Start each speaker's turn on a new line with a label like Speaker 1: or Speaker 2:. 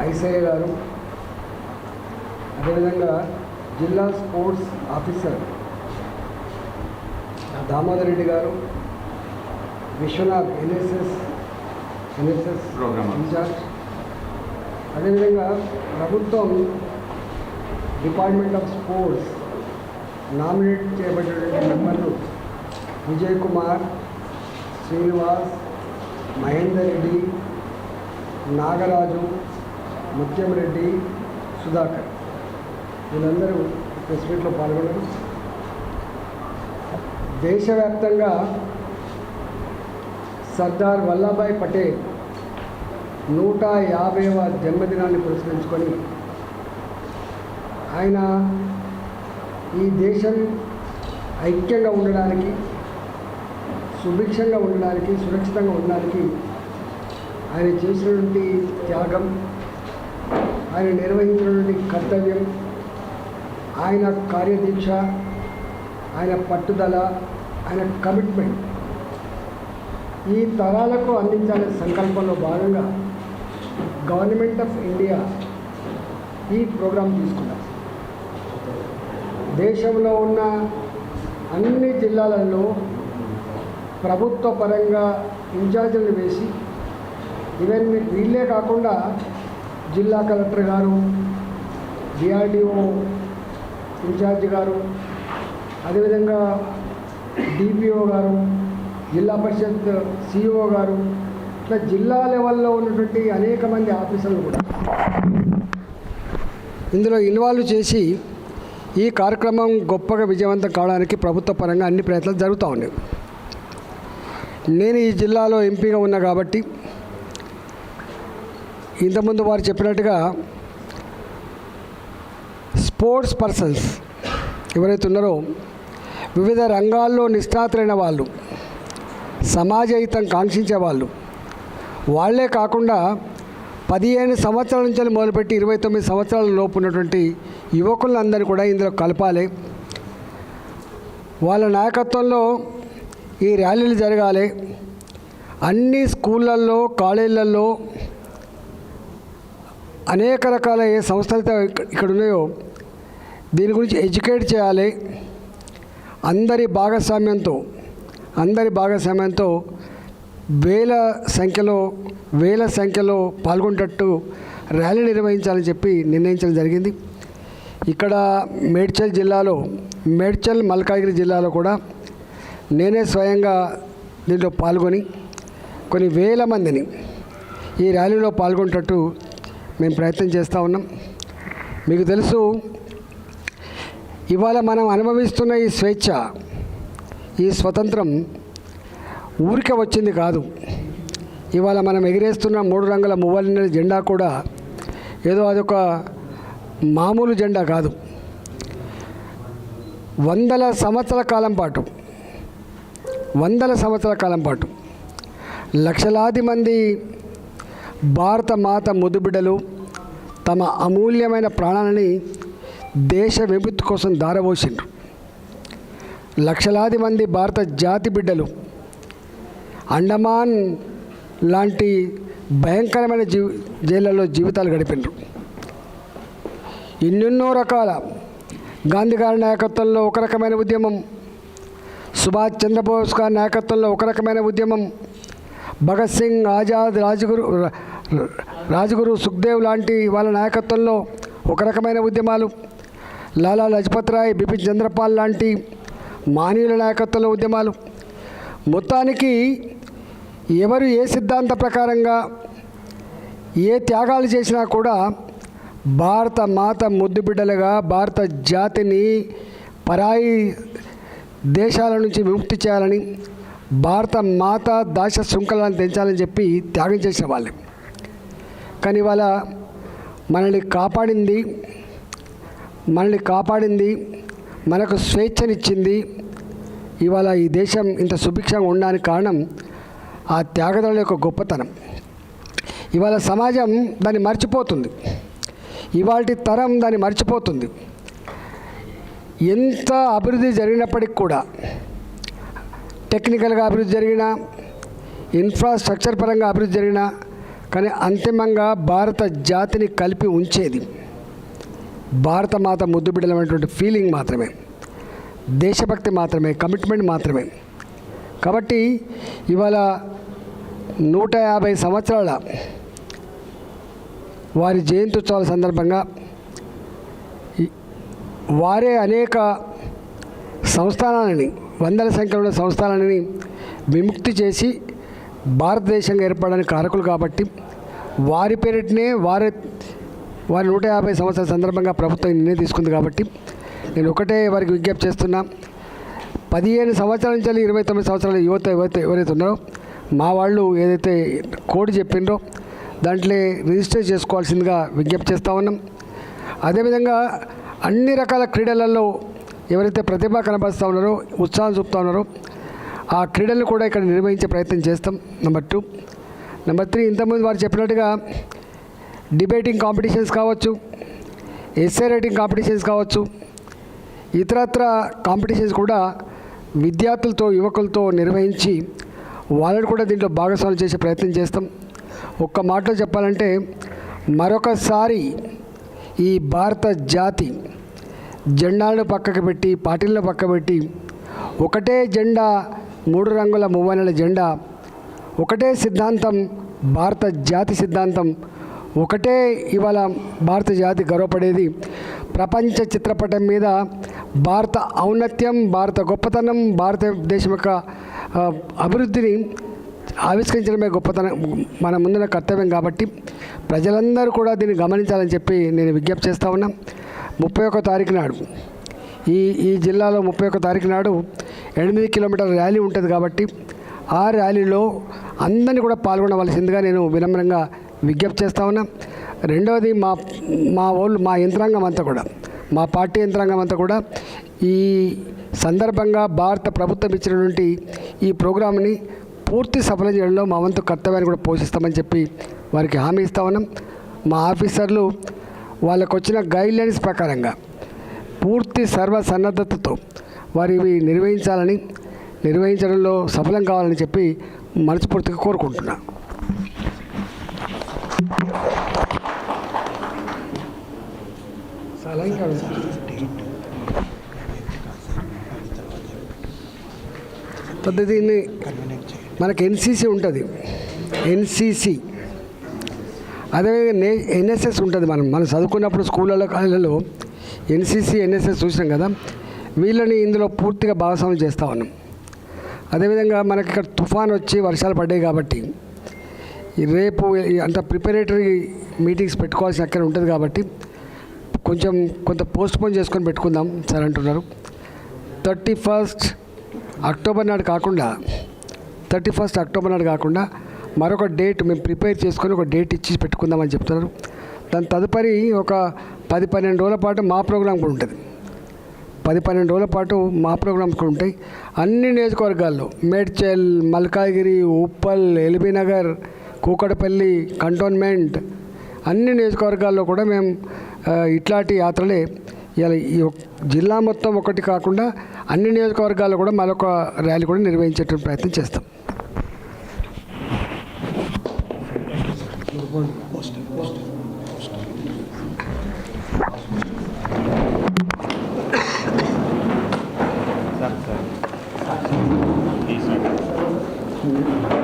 Speaker 1: ఐసయ్య గారు అదేవిధంగా జిల్లా స్పోర్ట్స్ ఆఫీసర్ దామోదర్ రెడ్డి గారు విశ్వనాథ్ ఎన్ఎస్ఎస్ ఎన్ఎస్ఎస్. ఇన్ఛార్జ్ అదేవిధంగా ప్రభుత్వం డిపార్ట్మెంట్ ఆఫ్ స్పోర్ట్స్ నామినేట్ చేయబడినటువంటి మెంబర్లు విజయ్ కుమార్ శ్రీనివాస్ మహేందర్ రెడ్డి నాగరాజు ముత్యంరెడ్డి సుధాకర్. వీళ్ళందరూ ప్రెస్ మీట్లో పాల్గొన్నారు దేశవ్యాప్తంగా సర్దార్ వల్లభాయ్ పటేల్ నూట యాభైవ జన్మదినాన్ని పురస్కరించుకొని ఆయన ఈ దేశం ఐక్యంగా ఉండడానికి సుభిక్షంగా ఉండడానికి సురక్షితంగా ఉండడానికి ఆయన చేసినటువంటి త్యాగం ఆయన నిర్వహించినటువంటి కర్తవ్యం ఆయన కార్యదీక్ష ఆయన పట్టుదల ఆయన కమిట్మెంట్ ఈ తరాలకు అందించాలనే సంకల్పంలో భాగంగా గవర్నమెంట్ ఆఫ్ ఇండియా ఈ ప్రోగ్రాం తీసుకున్నారు. దేశంలో ఉన్న అన్ని జిల్లాలలో ప్రభుత్వ పరంగా ఇన్ఛార్జీలు వేసి ఈవెన్ వీళ్ళే కాకుండా జిల్లా కలెక్టర్ గారు డిఆర్డిఓ ఇన్ఛార్జ్ గారు అదేవిధంగా డిపిఓ గారు జిల్లా పరిషత్ సిఇఓ గారు ఇట్లా జిల్లా లెవెల్లో ఉన్నటువంటి అనేక మంది ఆఫీసర్లు కూడా ఇందులో ఇన్వాల్వ్ చేసి ఈ కార్యక్రమం గొప్పగా విజయవంతం కావడానికి ప్రభుత్వ పరంగా అన్ని ప్రయత్నాలు జరుగుతూ ఉన్నాయి. నేను ఈ జిల్లాలో ఎంపీగా ఉన్నా కాబట్టి ఇంతకుముందు వారు చెప్పినట్టుగా స్పోర్ట్స్ పర్సన్స్ ఎవరైతే ఉన్నారో వివిధ రంగాల్లో నిష్ణాతులైన వాళ్ళు సమాజహితం కాంక్షించే వాళ్ళు వాళ్ళే కాకుండా పదిహేను సంవత్సరాల నుంచి మొదలుపెట్టి ఇరవై తొమ్మిది సంవత్సరాల లోపు ఉన్నటువంటి యువకులందరినీ కూడా ఇందులో కలపాలి. వాళ్ళ నాయకత్వంలో ఈ ర్యాలీలు జరగాలి. అన్ని స్కూళ్ళల్లో కాలేజీలలో అనేక రకాల ఏ సంస్థలు అయితే ఇక్కడ- ఇక్కడ ఉన్నాయో దీని గురించి ఎడ్యుకేట్ చేయాలి. అందరి భాగస్వామ్యంతో అందరి భాగస్వామ్యంతో వేల సంఖ్యలో వేల సంఖ్యలో పాల్గొనేటట్టు ర్యాలీ నిర్వహించాలని చెప్పి నిర్ణయించడం జరిగింది. ఇక్కడ మేడ్చల్ జిల్లాలో మేడ్చల్ మల్కాగిరి జిల్లాలో కూడా నేనే స్వయంగా దీంట్లో పాల్గొని కొన్ని వేల మందిని ఈ ర్యాలీలో పాల్గొనేటట్టు మేము ప్రయత్నం చేస్తూ ఉన్నాం. మీకు తెలుసు ఇవాళ మనం అనుభవిస్తున్న ఈ స్వేచ్ఛ ఈ స్వతంత్రం ఊరికే వచ్చింది కాదు. ఇవాళ మనం ఎగిరేస్తున్న మూడు రంగుల మువ్వలిన జెండా కూడా ఏదో అదొక మామూలు జెండా కాదు. వందల సంవత్సరాల కాలం పాటు వందల సంవత్సరాల కాలం పాటు లక్షలాది మంది భారత మాత ముద్దుబిడ్డలు తమ అమూల్యమైన ప్రాణాలని దేశ విముక్తి కోసం దారబోసిండ్రు. లక్షలాది మంది భారత జాతి బిడ్డలు అండమాన్ లాంటి భయంకరమైన జీ జైళ్ళలో జీవితాలు గడిపిండ్రు ఎన్నెన్నో రకాల గాంధీ గారి నాయకత్వంలో ఒక రకమైన ఉద్యమం సుభాష్ చంద్రబోస్ గారి నాయకత్వంలో ఒక రకమైన ఉద్యమం భగత్ సింగ్ ఆజాద్ రాజగురు రాజగురు సుఖ్దేవ్ లాంటి వాళ్ళ నాయకత్వంలో ఒక రకమైన ఉద్యమాలు. లాలా లజపత్ రాయ్ బిపిన్ చంద్రపాల్ లాంటి మానవుల నాయకత్వంలో ఉద్యమాలు. మొత్తానికి ఎవరు ఏ సిద్ధాంత ప్రకారంగా ఏ త్యాగాలు చేసినా కూడా భారత మాత ముద్దు బిడ్డలుగా భారత జాతిని పరాయి దేశాల నుంచి విముక్తి చేయాలని భారత మాత దాశ శృంఖలను తెంచాలని చెప్పి త్యాగం చేసిన వాళ్ళే. కానీ ఇవాళ మనల్ని కాపాడింది మనల్ని కాపాడింది మనకు స్వేచ్ఛనిచ్చింది ఇవాళ ఈ దేశం ఇంత సుభిక్షంగా ఉండడానికి కారణం ఆ త్యాగదల యొక్క గొప్పతనం. ఇవాళ సమాజం దాన్ని మర్చిపోతుంది. ఇవాళ తరం దాన్ని మర్చిపోతుంది. ఎంత అభివృద్ధి జరిగినప్పటికి కూడా టెక్నికల్గా అభివృద్ధి జరిగినా ఇన్ఫ్రాస్ట్రక్చర్ పరంగా అభివృద్ధి జరిగినా కానీ అంతిమంగా భారత జాతిని కలిపి ఉంచేది భారత మాత ముద్దు బిడ్డలమైనటువంటి ఫీలింగ్ మాత్రమే దేశభక్తి మాత్రమే కమిట్మెంట్ మాత్రమే. కాబట్టి ఇవాళ నూట యాభై సంవత్సరాల వారి జయంత్యుత్సవాల సందర్భంగా వారే అనేక సంస్థానాలని వందల సంఖ్యలో ఉన్న సంస్థానాలని విముక్తి చేసి భారతదేశంగా ఏర్పడడానికి కారకులు కాబట్టి వారి పేరిటనే వారి వారి నూట యాభై సంవత్సరాల సందర్భంగా ప్రభుత్వం నిర్ణయం తీసుకుంది కాబట్టి నేను ఒకటే వారికి విజ్ఞప్తి చేస్తున్నా. పదిహేను సంవత్సరాల నుంచి ఇరవై తొమ్మిది సంవత్సరాల యువత ఎవరైతే ఎవరైతే ఉన్నారో మా వాళ్ళు ఏదైతే కోడ్ చెప్పిండ్రో దాంట్లో రిజిస్టర్ చేసుకోవాల్సిందిగా విజ్ఞప్తి చేస్తూ ఉన్నాం. అదేవిధంగా అన్ని రకాల క్రీడలలో ఎవరైతే ప్రతిభ కనబరుస్తూ ఉన్నారో ఉత్సాహం చూపుతూ ఉన్నారో ఆ క్రీడలను కూడా ఇక్కడ నిర్వహించే ప్రయత్నం చేస్తాం. నెంబర్ టూ నెంబర్ త్రీ ఇంతకుముందు వారు చెప్పినట్టుగా డిబేటింగ్ కాంపిటీషన్స్ కావచ్చు ఎస్ఏ రైటింగ్ కాంపిటీషన్స్ కావచ్చు ఇతరత్ర కాంపిటీషన్స్ కూడా విద్యార్థులతో యువకులతో నిర్వహించి వాళ్ళని కూడా దీంట్లో భాగస్వామ్యం చేసే ప్రయత్నం చేస్తాం. ఒక్క మాటలో చెప్పాలంటే మరొకసారి ఈ భారత జాతి జెండాలను పక్కకు పెట్టి పార్టీలను పక్కబెట్టి ఒకటే జెండా మూడు రంగుల మువ్వనెల జెండా ఒకటే సిద్ధాంతం భారత జాతి సిద్ధాంతం ఒకటే ఇవాళ భారత జాతి గర్వపడేది. ప్రపంచ చిత్రపటం మీద భారత ఔన్నత్యం భారత గొప్పతనం భారతదేశం యొక్క అభివృద్ధిని ఆవిష్కరించడమే గొప్పతనం మన ముందున కర్తవ్యం కాబట్టి ప్రజలందరూ కూడా దీన్ని గమనించాలని చెప్పి నేను విజ్ఞప్తి చేస్తా ఉన్నా. ముప్పై ఒక్క తారీఖు నాడు ఈ ఈ జిల్లాలో ముప్పై ఒక్క తారీఖు నాడు ఎనిమిది కిలోమీటర్ల ర్యాలీ ఉంటుంది కాబట్టి ఆ ర్యాలీలో అందరినీ కూడా పాల్గొనవలసిందిగా నేను వినమ్రంగా విజ్ఞప్తి చేస్తా ఉన్నా. రెండవది మా మా వాళ్ళు మా యంత్రాంగం అంతా కూడా మా పార్టీ యంత్రాంగం అంతా కూడా ఈ సందర్భంగా భారత ప్రభుత్వం ఇచ్చినటువంటి ఈ ప్రోగ్రామ్ని పూర్తి సఫలం చేయడంలో మా వంతు కర్తవ్యాన్ని కూడా పోషిస్తామని చెప్పి వారికి హామీ ఇస్తా ఉన్నాం. మా ఆఫీసర్లు వాళ్ళకు వచ్చిన గైడ్లైన్స్ ప్రకారంగా పూర్తి సర్వ సన్నద్ధతతో వారి ఇవి నిర్వహించాలని నిర్వహించడంలో సఫలం కావాలని చెప్పి మనస్ఫూర్తిగా కోరుకుంటున్నా. దీన్ని మనకి ఎన్సీసీ ఉంటుంది. ఎన్సీసీ. అదేవిధంగా నే ఎన్ఎస్ఎస్ ఉంటుంది మనం. మనం చదువుకున్నప్పుడు స్కూళ్ళలో కాలేజీలలో ఎన్సీసీ ఎన్ఎస్ఎస్ చూసినాం కదా వీళ్ళని ఇందులో పూర్తిగా భాగస్వామ్యం చేస్తూ ఉన్నాం. అదేవిధంగా మనకి ఇక్కడ తుఫాన్ వచ్చి వర్షాలు పడ్డాయి కాబట్టి రేపు అంత ప్రిపరేటరీ మీటింగ్స్ పెట్టుకోవాల్సిన అక్కడ ఉంటుంది కాబట్టి కొంచెం కొంత పోస్ట్పోన్ చేసుకొని పెట్టుకుందాం సార్ అంటున్నారు. థర్టీ ఫస్ట్ అక్టోబర్ నాడు కాకుండా థర్టీ ఫస్ట్ అక్టోబర్ నాడు కాకుండా మరొక డేట్ మేము ప్రిపేర్ చేసుకొని ఒక డేట్ ఇచ్చి పెట్టుకుందామని చెప్తున్నారు. దాని తదుపరి ఒక పది పన్నెండు రోజుల పాటు మా ప్రోగ్రాం కూడా ఉంటుంది. పది పన్నెండు రోజుల పాటు మా ప్రోగ్రామ్స్ కూడా ఉంటాయి. అన్ని నియోజకవర్గాల్లో మేడ్చల్ మల్కాగిరి ఉప్పల్ ఎల్బీనగర్ కూకటపల్లి కంటోన్మెంట్ అన్ని నియోజకవర్గాల్లో కూడా మేము ఇట్లాంటి యాత్రలే ఇలా ఈ జిల్లా మొత్తం ఒకటి కాకుండా అన్ని నియోజకవర్గాల్లో కూడా మరొక ర్యాలీ కూడా నిర్వహించేటువంటి ప్రయత్నం చేస్తాం.
Speaker 2: సార్ సార్ ఈ సార్